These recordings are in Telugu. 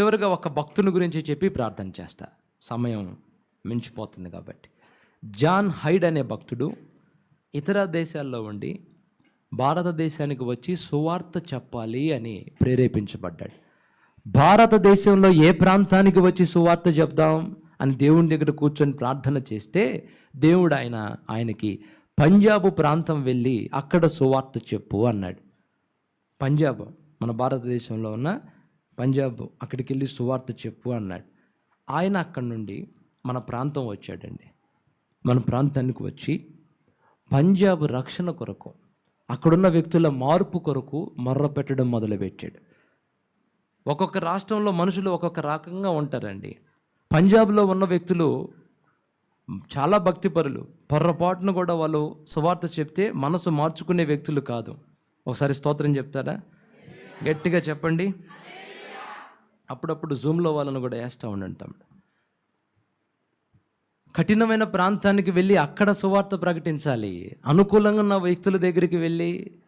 చివరిగా ఒక భక్తుని గురించి చెప్పి ప్రార్థన చేస్తా. సమయం మించిపోతుంది కాబట్టి. జాన్ హైడ్ అనే భక్తుడు ఇతర దేశాల్లో ఉండి భారతదేశానికి వచ్చి సువార్త చెప్పాలి అని ప్రేరేపించబడ్డాడు. భారతదేశంలో ఏ ప్రాంతానికి వచ్చి సువార్త చెప్దాం అని దేవుని దగ్గర కూర్చొని ప్రార్థన చేస్తే దేవుడు ఆయన ఆయనకి పంజాబ్ ప్రాంతం వెళ్ళి అక్కడ సువార్త చెప్పు అన్నాడు. పంజాబ్ మన భారతదేశంలో ఉన్న పంజాబ్ అక్కడికి వెళ్ళి సువార్త చెప్పు అన్నాడు. ఆయన అక్కడి నుండి మన ప్రాంతం వచ్చాడండి. మన ప్రాంతానికి వచ్చి పంజాబ్ రక్షణ కొరకు అక్కడున్న వ్యక్తుల మార్పు కొరకు మర్ర పెట్టడం మొదలుపెట్టాడు. ఒక్కొక్క రాష్ట్రంలో మనుషులు ఒక్కొక్క రకంగా ఉంటారండి. పంజాబ్లో ఉన్న వ్యక్తులు చాలా భక్తిపరులు. పొర్రపాటును కూడా వాళ్ళు సువార్త చెప్తే మనసు మార్చుకునే వ్యక్తులు కాదు. ఒకసారి స్తోత్రం చెప్తారా? గట్టిగా చెప్పండి. అప్పుడప్పుడు జూమ్లో వాళ్ళను కూడా వేస్తూ ఉండండి తమ్ముడు. కఠినమైన ప్రాంతానికి వెళ్ళి అక్కడ సువార్త ప్రకటించాలి. అనుకూలంగా ఉన్న వ్యక్తుల దగ్గరికి వెళ్ళి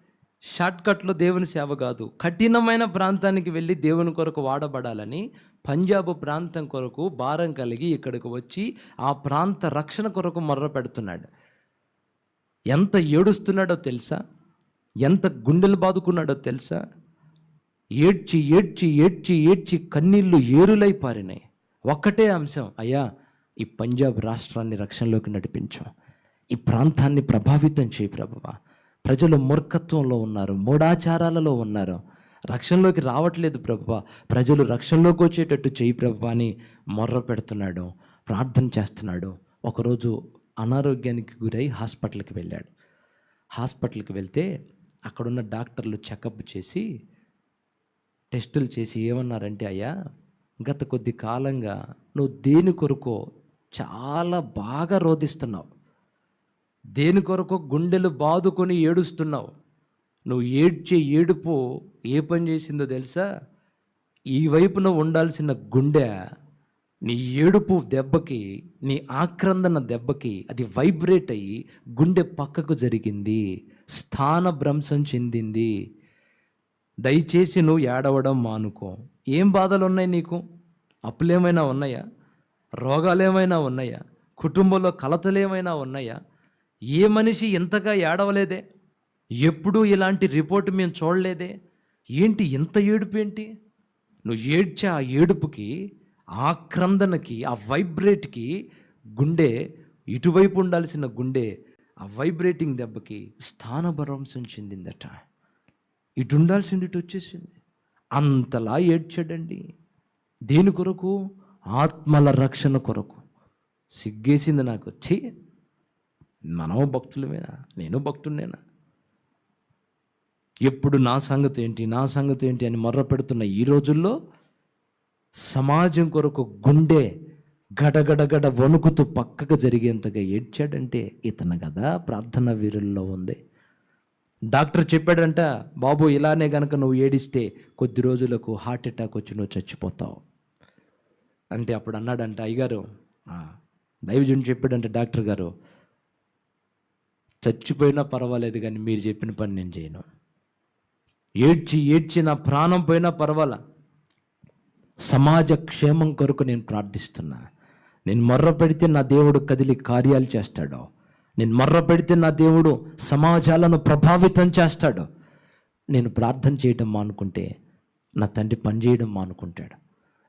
షార్ట్కట్లో దేవుని సేవ కాదు. కఠినమైన ప్రాంతానికి వెళ్ళి దేవుని కొరకు వాడబడాలని పంజాబ్ ప్రాంతం కొరకు భారం కలిగి ఇక్కడికి వచ్చి ఆ ప్రాంత రక్షణ కొరకు మొర్ర పెడుతున్నాడు. ఎంత ఏడుస్తున్నాడో తెలుసా? ఎంత గుండెలు బాదుకున్నాడో తెలుసా? ఏడ్చి ఏడ్చి ఏడ్చి ఏడ్చి కన్నీళ్ళు ఏరులై పారినాయి ఒక్కటే అంశం అయ్యా ఈ పంజాబ్ రాష్ట్రాన్ని రక్షణలోకి నడిపించు. ఈ ప్రాంతాన్ని ప్రభావితం చేయి ప్రభువ. ప్రజలు మూర్ఖత్వంలో ఉన్నారు మూఢాచారాలలో ఉన్నారు. రక్షణలోకి రావట్లేదు ప్రభువ. ప్రజలు రక్షణలోకి వచ్చేటట్టు చేయి ప్రభువ అని మొర్ర పెడుతున్నాడు ప్రార్థన చేస్తున్నాడు. ఒకరోజు అనారోగ్యానికి గురై హాస్పిటల్కి వెళ్ళాడు. హాస్పిటల్కి వెళ్తే అక్కడున్న డాక్టర్లు చెకప్ చేసి టెస్టులు చేసి ఏమన్నారంటే అయ్యా గత కొద్ది కాలంగా నువ్వు దేని కొరకో చాలా బాగా రోధిస్తున్నావు. దేని కొరకు గుండెలు బాదుకొని ఏడుస్తున్నావు. నువ్వు ఏడ్చే ఏడుపు ఏ పని చేసిందో తెలుసా? ఈ వైపున ఉండాల్సిన గుండె నీ ఏడుపు దెబ్బకి నీ ఆక్రందన దెబ్బకి అది వైబ్రేట్ అయ్యి గుండె పక్కకు జరిగింది. స్థాన భ్రంశం చెందింది. దయచేసి నువ్వు ఏడవడం మానుకో. ఏం బాధలు ఉన్నాయి నీకు? అప్పులేమైనా ఉన్నాయా? రోగాలేమైనా ఉన్నాయా? కుటుంబంలో కలతలేమైనా ఉన్నాయా? ఏ మనిషి ఇంతగా ఏడవలేదే? ఎప్పుడూ ఇలాంటి రిపోర్ట్ మేము చూడలేదే? ఏంటి ఇంత ఏడుపు ఏంటి? నువ్వు ఏడ్చే ఆ ఏడుపుకి ఆ క్రందనకి ఆ వైబ్రేట్కి గుండె ఇటువైపు ఉండాల్సిన గుండె ఆ వైబ్రేటింగ్ దెబ్బకి స్థానభ్రంశం చెందిందట. ఇటు ఉండాల్సింది ఇటు వచ్చేసింది. అంతలా ఏడ్చాడండి. దేని కొరకు? ఆత్మల రక్షణ కొరకు. సిగ్గేసింది నాకు. వచ్చి మనము భక్తులమేనా? నేను భక్తుడినేనా ఎప్పుడు నా సంగతి ఏంటి? నా సంగతి ఏంటి అని మొర్ర పెడుతున్న ఈ రోజుల్లో సమాజం కొరకు గుండె గడగడగడ వణుకుతూ పక్కకు జరిగేంతగా ఏడ్చాడంటే ఇతను కదా ప్రార్థన వీరుల్లో ఉంది. డాక్టర్ చెప్పాడంట బాబు ఇలానే గనక నువ్వు ఏడిస్తే కొద్ది రోజులకు హార్ట్ అటాక్ వచ్చి నువ్వు చచ్చిపోతావు. అంటే అప్పుడు అన్నాడంట అయ్యగారు దైవజుని చెప్పాడంట డాక్టర్ గారు చచ్చిపోయినా పర్వాలేదు కానీ మీరు చెప్పిన పని నేను చేయను. ఏడ్చి ఏడ్చి నా ప్రాణం పోయినా పర్వాలా. సమాజ క్షేమం కొరకు నేను ప్రార్థిస్తున్నా. నేను మొర్ర పెడితే నా దేవుడు కదిలి కార్యాలు చేస్తాడు. నేను మర్ర పెడితే నా దేవుడు సమాజాలను ప్రభావితం చేస్తాడు. నేను ప్రార్థన చేయడం మానుకుంటే నా తండ్రి పని చేయడం మానుకుంటాడు.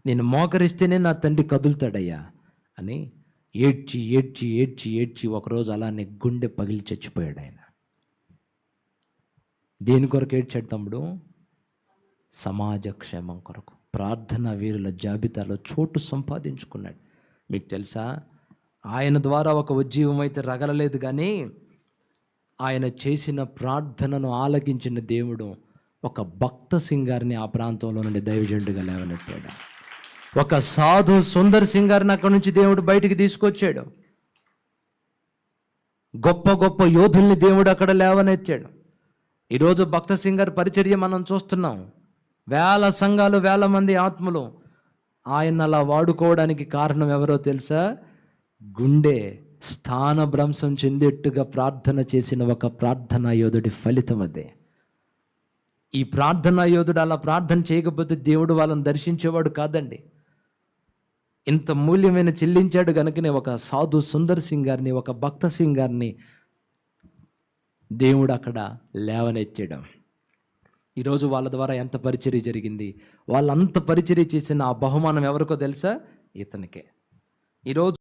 నేను మోకరిస్తేనే నా తండ్రి కదులుతాడయ్యా అని ఏడ్చి ఏడ్చి ఏడ్చి ఏడ్చి ఒకరోజు అలానే గుండె పగిలి చచ్చిపోయాడు ఆయన. దేని కొరకు ఏడ్చాడు తమ్ముడు? సమాజ క్షేమం కొరకు. ప్రార్థన వీరుల జాబితాలో చోటు సంపాదించుకున్నాడు. మీకు తెలుసా? ఆయన ద్వారా ఒక ఉజ్జీవం అయితే రగలలేదు కానీ ఆయన చేసిన ప్రార్థనను ఆలకించిన దేవుడు ఒక భక్త సింగారిని ఆ ప్రాంతంలో నుండి దైవజండుగా లేవనెత్తాడు. ఒక సాధు సుందర్ సింగారిని అక్కడి నుంచి దేవుడు బయటికి తీసుకొచ్చాడు. గొప్ప గొప్ప యోధుల్ని దేవుడు అక్కడ లేవనెత్తాడు. ఈరోజు భక్త సింగర్ పరిచర్య మనం చూస్తున్నాం. వేల సంఘాలు వేల మంది ఆత్మలు ఆయన అలా వాడుకోవడానికి కారణం ఎవరో తెలుసా? గుండె స్థాన భ్రంశం చెందేట్టుగా ప్రార్థన చేసిన ఒక ప్రార్థనా యోధుడి ఫలితం అదే. ఈ ప్రార్థనా యోధుడు అలా ప్రార్థన చేయకపోతే దేవుడు వాళ్ళని దర్శించేవాడు కాదండి. ఇంత మూల్యమైన చెల్లించాడు కనుకనే ఒక సాధు సుందర్ సింగ్ గారిని ఒక భక్త సింగ్ గారిని దేవుడు అక్కడ లేవనెచ్చాడు ఈరోజు వాళ్ళ ద్వారా ఎంత పరిచర్య జరిగింది? వాళ్ళంత పరిచర్య చేసిన ఆ బహుమానం ఎవరికో తెలుసా? ఇతనికే. ఈరోజు